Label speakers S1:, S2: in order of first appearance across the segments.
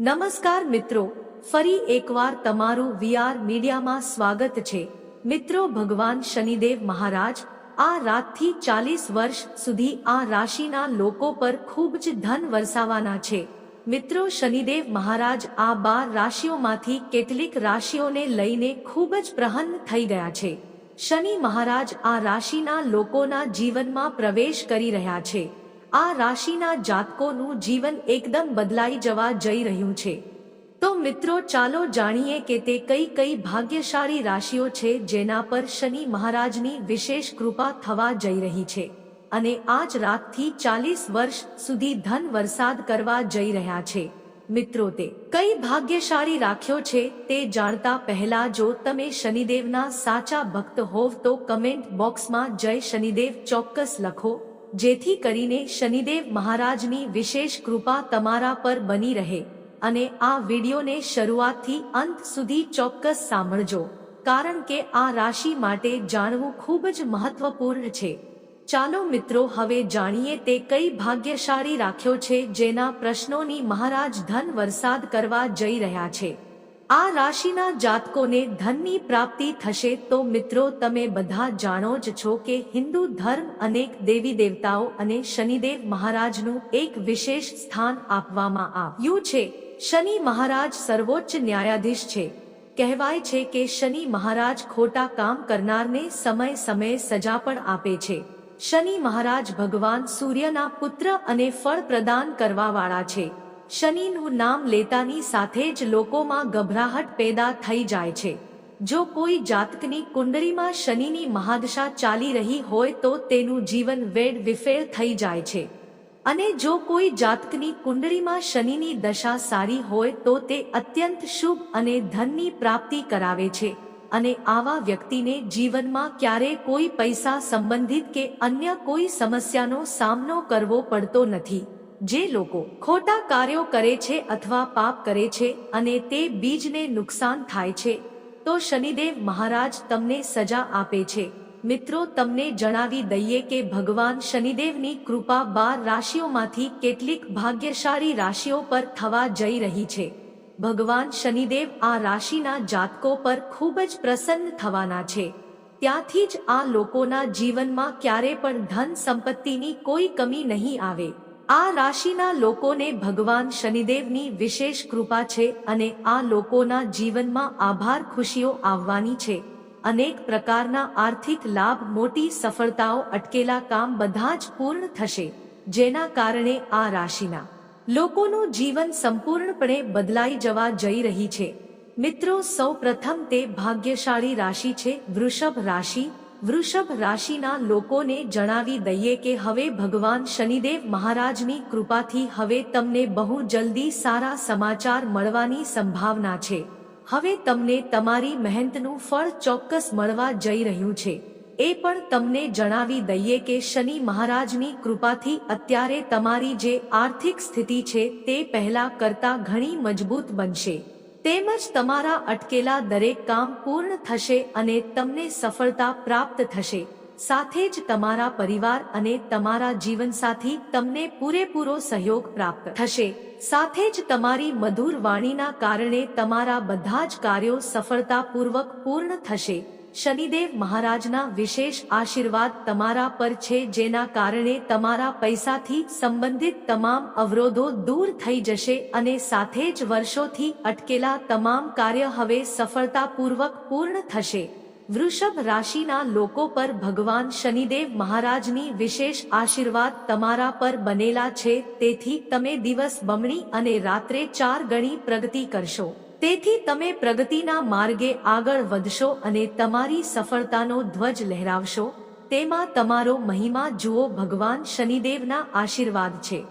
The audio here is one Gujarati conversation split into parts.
S1: નમસ્કાર મિત્રો, ફરી એકવાર તમારું વીઆર મીડિયામાં સ્વાગત છે. મિત્રો, ભગવાન શનિદેવ મહારાજ, આ રાતથી ચાલીસ વર્ષ સુધી આ રાશિના લોકો પર ખૂબ જ ધન વરસાવાના છે. મિત્રો, શનિદેવ મહારાજ આ બાર રાશિઓમાંથી કેટલીક રાશિઓને લઈને ખૂબ જ પ્રહન્ન થઈ ગયા છે. શનિ મહારાજ આ રાશિના લોકોના જીવનમાં પ્રવેશ કરી રહ્યા છે. આ રાશિના જાતકોનું જીવન એકદમ બદલાઈ જવા જઈ રહ્યું છે. તો મિત્રો, ચાલો જાણીએ કે તે કઈ કઈ ભાગ્યશાળી રાશિઓ છે જેના પર શનિ મહારાજની વિશેષ કૃપા થવા જઈ રહી છે અને આજ રાતથી ચાલીસ વર્ષ સુધી ધન વરસાદ કરવા જઈ રહ્યા છે. મિત્રો, તે કઈ ભાગ્યશાળી રાખ્યો છે તે જાણતા પહેલા જો તમે શનિદેવના સાચા ભક્ત હોવ તો કમેન્ટ બોક્સમાં જય શનિદેવ ચોક્કસ લખો. જેથી કરીને શનિદેવ મહારાજની વિશેષ કૃપા તમારા પર બની રહે અને આ વિડીયોને શરૂઆતથી અંત સુધી ચોક્કસ સાંભળજો, કારણ કે આ રાશિ માટે જાણવું ખૂબ જ મહત્વપૂર્ણ છે. ચાલો મિત્રો, હવે જાણીએ તે કઈ ભાગ્યશાળી રાખ્યો છે જેના પ્રશ્નોની મહારાજ ધન વરસાદ કરવા જઈ રહ્યા છે. આ રાશિના જાતકોને ધનની પ્રાપ્તિ થશે તો મિત્રો તમે બધા જાણો જ છો કે હિન્દુ ધર્મ અનેક દેવી દેવતાઓ અને શનિદેવ મહારાજનું એક વિશેષ સ્થાન આપવામાં આવ્યું છે. શનિ મહારાજ સર્વોચ્ચ ન્યાયાધીશ છે. કહેવાય છે કે શનિ મહારાજ ખોટા કામ કરનારને સમય સમયે સજા પણ આપે છે. શનિ મહારાજ ભગવાન સૂર્યના પુત્ર અને ફળ પ્રદાન કરવાવાળા છે. શનિનું નામ લેતાની સાથે જ લોકોમાં ગભરાહટ પેદા થઈ જાય છે. જો કોઈ જાતકની કુંડળીમાં શનિની મહાદશા ચાલી રહી હોય તો તેનું જીવન વેડ વિફેર થઈ જાય છે. અને જો કોઈ જાતકની કુંડળીમાં શનિની દશા સારી હોય તો તે અત્યંત શુભ અને ધનની પ્રાપ્તિ કરાવે છે. અને આવા વ્યક્તિને જીવનમાં ક્યારે કોઈ પૈસા સંબંધિત કે અન્ય કોઈ સમસ્યાનો સામનો કરવો પડતો નથી. જે લોકો ખોટા કાર્યો કરે છે અથવા પાપ કરે છે અને તે બીજને નુકસાન થાય છે, તો શનિદેવ મહારાજ તમને સજા આપે છે. મિત્રો, તમને જણાવી દઈએ કે ભગવાન શનિદેવની કૃપા બાર રાશિઓમાંથી કેટલીક ભાગ્યશાળી રાશિઓ પર થવા જઈ રહી છે. ભગવાન શનિદેવ આ રાશિના જાતકો પર ખૂબ જ પ્રસન્ન થવાના છે. ત્યાંથી જ આ લોકોના જીવનમાં ક્યારે પણ ધન સંપત્તિની કોઈ કમી નહીં આવે. આ રાશિના લોકોને ભગવાન શનિદેવની વિશેષ કૃપા છે અને આ લોકોના જીવનમાં આભાર ખુશીઓ આવવાની છે. અનેક પ્રકારના આર્થિક લાભ, મોટી સફળતાઓ અટકેલા કામ બધા જ પૂર્ણ થશે, જેના કારણે આ રાશિના લોકોનું જીવન સંપૂર્ણપણે બદલાઈ જવા જઈ રહી છે. મિત્રો સૌ પ્રથમ તે ભાગ્યશાળી રાશિ છે, વૃષભ રાશિ. વૃષભ રાશિના લોકોને જણાવી દઈએ કે હવે ભગવાન શનિદેવ મહારાજની કૃપાથી હવે તમને બહુ જલ્દી સારા સમાચાર મળવાની સંભાવના છે. હવે તમને તમારી મહેનતનું ફળ ચોક્કસ મળવા જઈ રહ્યું છે. એ પણ તમને જણાવી દઈએ કે શનિ મહારાજની કૃપાથી અત્યારે તમારી જે આર્થિક સ્થિતિ છે તે પહેલા કરતા ઘણી મજબૂત બનશે. તેમજ તમારા અટકેલા દરેક કામ પૂર્ણ થશે અને તમને સફળતા પ્રાપ્ત થશે. સાથે જ તમારા પરિવાર અને તમારા જીવનસાથી તમને પૂરેપૂરો સહયોગ પ્રાપ્ત થશે. સાથે જ તમારી મધુર વાણીના કારણે તમારા બધા જ કાર્યો સફળતાપૂર્વક પૂર્ણ થશે. શનિદેવ મહારાજના વિશેષ આશીર્વાદ તમારા પર છે, જેના કારણે તમારા પૈસાથી સંબંધિત તમામ અવરોધો દૂર થઈ જશે અને સાથે જ વર્ષોથી અટકેલા તમામ કાર્ય હવે સફળતાપૂર્વક પૂર્ણ થશે. વૃષભ રાશિના લોકો પર ભગવાન શનિદેવ મહારાજની વિશેષ આશીર્વાદ તમારા પર બનેલા છે, તેથી તમે દિવસ બમણી અને રાત્રે ચાર ગણી પ્રગતિ કરશો. તેથી તમે પ્રગતિના માર્ગે આગળ વધશો અને તમારી સફળતાનો ધ્વજ લહેરાવશો. તેમાં તમારો મહિમા જુઓ, ભગવાન શનિદેવના આશીર્વાદ છે.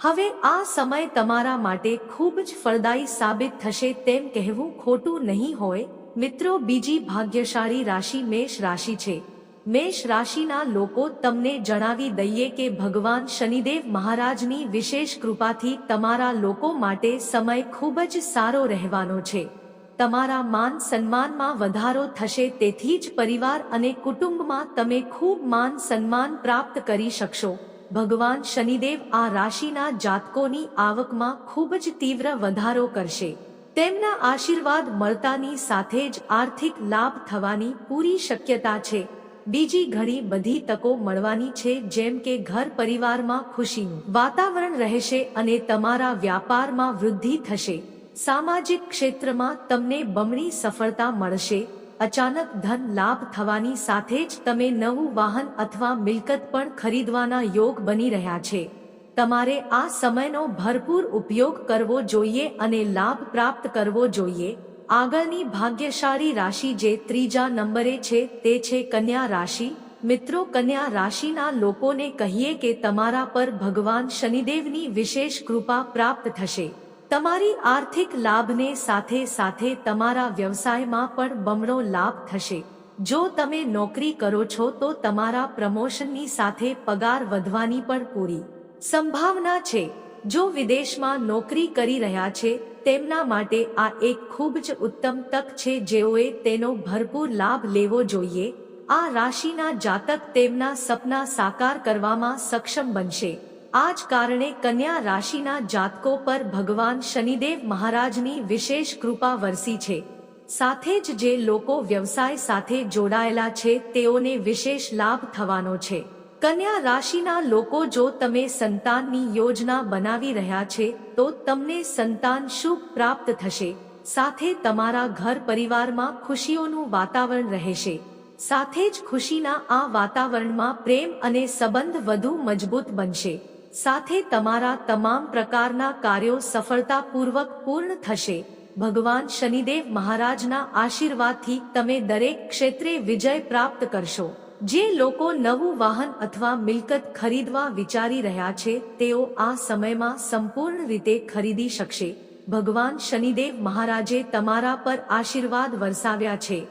S1: હવે આ સમય તમારા માટે ખૂબ જ ફળદાયી સાબિત થશે તેમ કહેવું ખોટું નહીં હોય. મિત્રો, બીજી ભાગ્યશાળી રાશિ મેષ રાશિ છે. મેષ રાશિના લોકો તમને જણાવી દઈએ કે ભગવાન શનિદેવ મહારાજની વિશેષ કૃપાથી તમારા લોકો માટે સમય ખૂબ જ સારો રહેવાનો છે. તમારા માન સન્માનમાં વધારો થશે તેથી જ પરિવાર અને કુટુંબમાં તમે ખૂબ માન સન્માન પ્રાપ્ત કરી શકશો. ભગવાન શનિદેવ આ રાશિના જાતકોની આવકમાં ખૂબ જ તીવ્ર વધારો કરશે. તેમના આશીર્વાદ મળતાની સાથે જ આર્થિક લાભ થવાની પૂરી શક્યતા છે. બીજી ઘણી બધી તકો મળવાની છે, જેમ કે ઘર પરિવારમાં ખુશીનું વાતાવરણ રહેશે અને તમારા વ્યાપારમાં વૃદ્ધિ થશે. સામાજિક ક્ષેત્રમાં તમને બમણી સફળતા મળશે. અચાનક ધન લાભ થવાની સાથે જ તમે નવું વાહન અથવા મિલકત પણ ખરીદવાના યોગ બની રહ્યા છે. તમારે આ સમયનો ભરપૂર ઉપયોગ કરવો જોઈએ અને લાભ પ્રાપ્ત કરવો જોઈએ. આગળની ભાગ્યશાળી રાશિ જે ત્રીજા નંબરે છે તે છે કન્યા રાશિ. મિત્રો, કન્યા રાશિના લોકોને કહીએ કે તમારા પર ભગવાન શનિદેવની વિશેષ કૃપા પ્રાપ્ત થશે. તમારી આર્થિક લાભને સાથે સાથે તમારા વ્યવસાયમાં પણ બમણો લાભ થશે. જો તમે નોકરી કરો છો તો તમારા પ્રમોશનની સાથે પગાર વધવાની પણ પૂરી સંભાવના છે. જો વિદેશમાં નોકરી કરી રહ્યા છે તેમના માટે આ એક ખૂબ જ ઉત્તમ તક છે જેઓએ તેનો ભરપૂર લાભ લેવો જોઈએ. આ રાશિના જાતક તેમના સપના સાકાર કરવામાં સક્ષમ બનશે. આ જ કારણે કન્યા રાશિના જાતકો પર ભગવાન શનિદેવ મહારાજની વિશેષ કૃપા વરસી છે. સાથે જ જે લોકો વ્યવસાય સાથે જોડાયેલા છે તેઓને વિશેષ લાભ થવાનો છે. કન્યા રાશિના લોકો જો તમે સંતાનની યોજના બનાવી રહ્યા છે, તો તમને સંતાન શુભ પ્રાપ્ત થશે. સાથે તમારા ઘર પરિવારમાં ખુશીઓનું વાતાવરણ રહેશે. સાથે જ ખુશીના આ વાતાવરણમાં પ્રેમ અને સંબંધ વધુ મજબૂત બનશે. સાથે તમારા તમામ પ્રકારના કાર્યો સફળતાપૂર્વક પૂર્ણ થશે. ભગવાન શનિદેવ મહારાજના આશીર્વાદથી તમે દરેક ક્ષેત્રે વિજય પ્રાપ્ત કરશો. જે લોકો નવું વાહન અથવા મિલકત ખરીદવા વિચારી રહ્યા છે, તેઓ આ સમયમાં સંપૂર્ણ રીતે ખરીદી શકશે. ભગવાન શનિદેવ મહારાજે તમારા પર આશીર્વાદ વરસાવ્યા છે.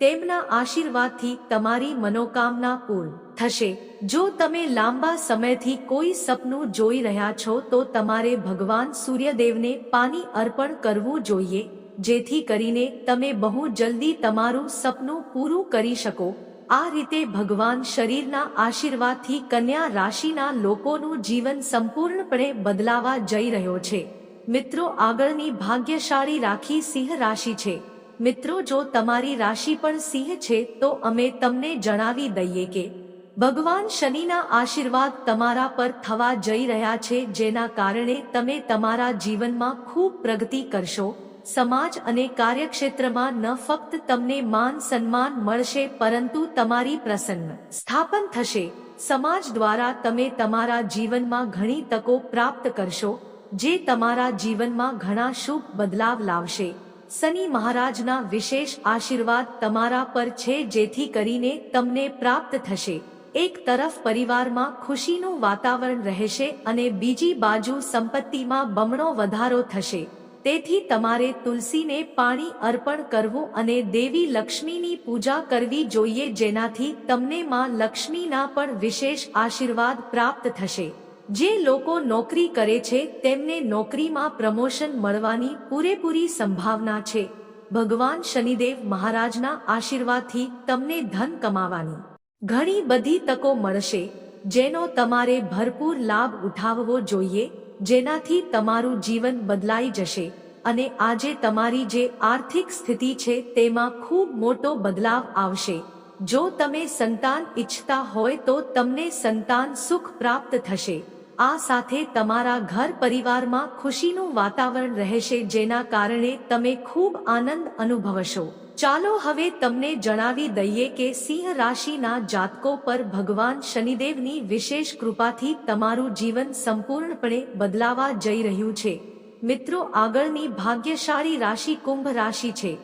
S1: તેમના આશીર્વાદથી તમારી મનોકામના પૂર્ણ થશે. જો તમે લાંબા સમયથી કોઈ સપનું જોઈ રહ્યા છો, તો તમારે ભગવાન સૂર્યદેવને પાણી અર્પણ કરવું જોઈએ, જેથી કરીને તમે બહુ જલ્દી તમારું સપનું પૂરું કરી શકો. આ રીતે ભગવાન શરીરના આશીર્વાદથી કન્યા રાશિના લોકોનું જીવન સંપૂર્ણપણે બદલાવા જઈ રહ્યો છે. મિત્રો, આગળની ભાગ્યશાળી રાખી સિંહ રાશિ છે. મિત્રો, જો તમારી રાશિ પણ સિંહ છે, તો અમે તમને જણાવી દઈએ કે ભગવાન શનિના આશીર્વાદ તમારા પર થવા જઈ રહ્યા છે, જેના કારણે તમે તમારા જીવનમાં ખૂબ પ્રગતિ કરશો. સમાજ અને કાર્યક્ષેત્રમાં ન ફક્ત તમને માન સન્માન મળશે, પરંતુ તમારી પ્રસન્ન સ્થાપન થશે. સમાજ દ્વારા તમે તમારા જીવનમાં ઘણી તકો પ્રાપ્ત કરશો, જે તમારા જીવનમાં ઘણા શુભ બદલાવ લાવશે. શનિ મહારાજના વિશેષ આશીર્વાદ તમારા પર છે, જેથી કરીને તમને પ્રાપ્ત થશે. એક તરફ પરિવારમાં ખુશીનું વાતાવરણ રહેશે અને બીજી બાજુ સંપત્તિમાં બમણો વધારો થશે. તેથી તમારે તુલસીને પાણી અર્પણ કરવું અને દેવી લક્ષ્મીની પૂજા કરવી જોઈએ જેનાથી તમને માં લક્ષ્મીના પણ વિશેષ આશીર્વાદ પ્રાપ્ત થશે. જે લોકો નોકરી કરે છે, તેમને નોકરીમાં પ્રમોશન મળવાની પૂરેપૂરી સંભાવના છે. ભગવાન શનિદેવ મહારાજના આશીર્વાદથી તમને ધન કમાવાની ઘણી બધી તકો મળશે, જેનો તમારે ભરપૂર લાભ ઉઠાવવો જોઈએ. જેનાથી તમારું જીવન બદલાઈ જશે અને આજે તમારી જે આર્થિક સ્થિતિ છે તેમાં ખૂબ મોટો બદલાવ આવશે. જો તમે સંતાન ઈચ્છતા હોય તો તમને સંતાન સુખ પ્રાપ્ત થશે. આ સાથે તમારા ઘર પરિવારમાં ખુશીનું વાતાવરણ રહેશે, જેના કારણે તમે ખૂબ આનંદ અનુભવશો. ચાલો હવે તમને જણાવી દઈએ કે સિંહ રાશિના જાતકો પર ભગવાન શનિદેવની વિશેષ કૃપાથી તમારું જીવન સંપૂર્ણપણે બદલાવા જઈ રહ્યું છે. મિત્રો, આગળની ભાગ્યશાળી રાશિ કુંભ રાશિ છે.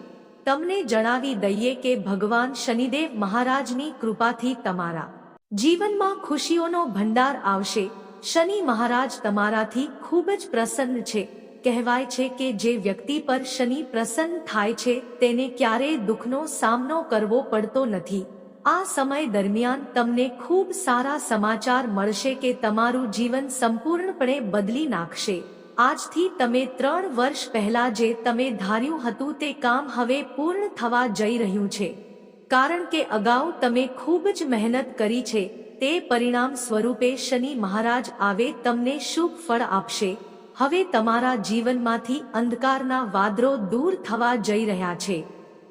S1: તમને જણાવી દઈએ કે ભગવાન શનિદેવ મહારાજની કૃપાથી તમારા જીવનમાં ખુશીઓનો ભંડાર આવશે. શનિ મહારાજ તમારાથી ખૂબ જ પ્રસન્ન છે. કહેવાય છે કે જે વ્યક્તિ પર શનિ પ્રસન્ન થાય છે, તેને ક્યારેય દુઃખનો સામનો કરવો પડતો નથી. આ સમય દરમિયાન તમને ખૂબ સારા સમાચાર મળશે કે તમારું જીવન સંપૂર્ણપણે બદલી નાખશે. આજથી તમે ત્રણ વર્ષ પહેલા જે તમે ધાર્યું હતું તે કામ હવે પૂર્ણ થવા જઈ રહ્યું છે. કારણ કે અગાઉ તમે ખૂબ જ મહેનત કરી છે તે પરિણામ સ્વરૂપે શનિ મહારાજ આવે તમને શુભ ફળ આપશે. હવે તમારા જીવનમાંથી અંધકારના વાદરો દૂર થવા જઈ રહ્યા છે.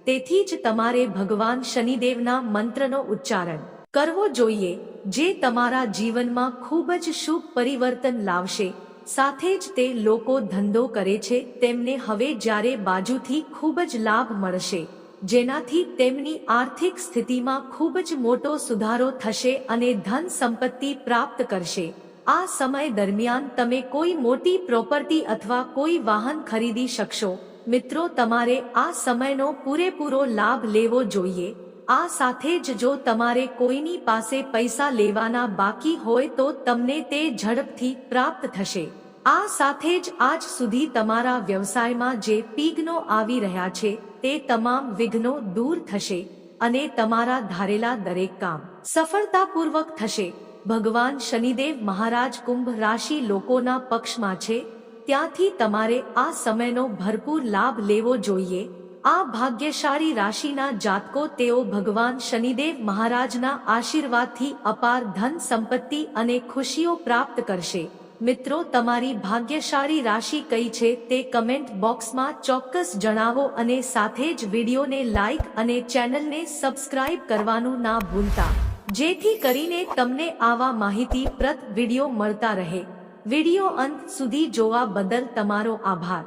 S1: તેથી જ તમારે ભગવાન શનિદેવના મંત્રનો ઉચ્ચારણ કરવો જોઈએ, જે તમારા જીવનમાં ખૂબ જ શુભ પરિવર્તન લાવશે. સાથે જ તે લોકો ધંધો કરે છે, તેમને હવે જ્યારે બાજુથી ખૂબ જ લાભ મળશે. જેનાથી તેમની આર્થિક સ્થિતિમાં ખૂબ જ મોટો સુધારો થશે અને ધન સંપત્તિ પ્રાપ્ત કરશે. આ સમય દરમિયાન તમે કોઈ મોટી પ્રોપર્ટી અથવા કોઈ વાહન ખરીદી શકશો. મિત્રો, તમારે આ સમયનો પૂરેપૂરો લાભ લેવો જોઈએ. આ સાથે જ જો તમારે કોઈની પાસે પૈસા લેવાના બાકી હોય તો તમને તે ઝડપથી પ્રાપ્ત થશે. આ સાથે જ આજ સુધી તમારા વ્યવસાયમાં જે પીગનો આવી રહ્યા છે, તે તમામ વિઘ્નો દૂર થશે અને તમારા ધારેલા દરેક કામ સફળતાપૂર્વક થશે. ભગવાન શનિદેવ મહારાજ કુંભ રાશિ લોકોના પક્ષમાં છે, ત્યાંથી તમારે આ સમયનો ભરપૂર લાભ લેવો જોઈએ. આ ભાગ્યશાળી રાશિના જાતકો તેઓ ભગવાન શનિદેવ મહારાજના આશીર્વાદથી અપાર ધન સંપત્તિ અને ખુશીઓ પ્રાપ્ત કરશે. મિત્રો, તમારી ભાગ્યશાળી રાશિ કઈ છે તે કમેન્ટ બોક્સમાં ચોક્કસ જણાવો અને સાથે જ વિડીયોને લાઈક અને ચેનલને સબસ્ક્રાઇબ કરવાનું ના ભૂલતા. જેથી કરીને તમને આવા માહિતીપ્રદ વીડિયો મળતા રહે. વીડિયો અંત સુધી જોવા બદલ તમારો આભાર.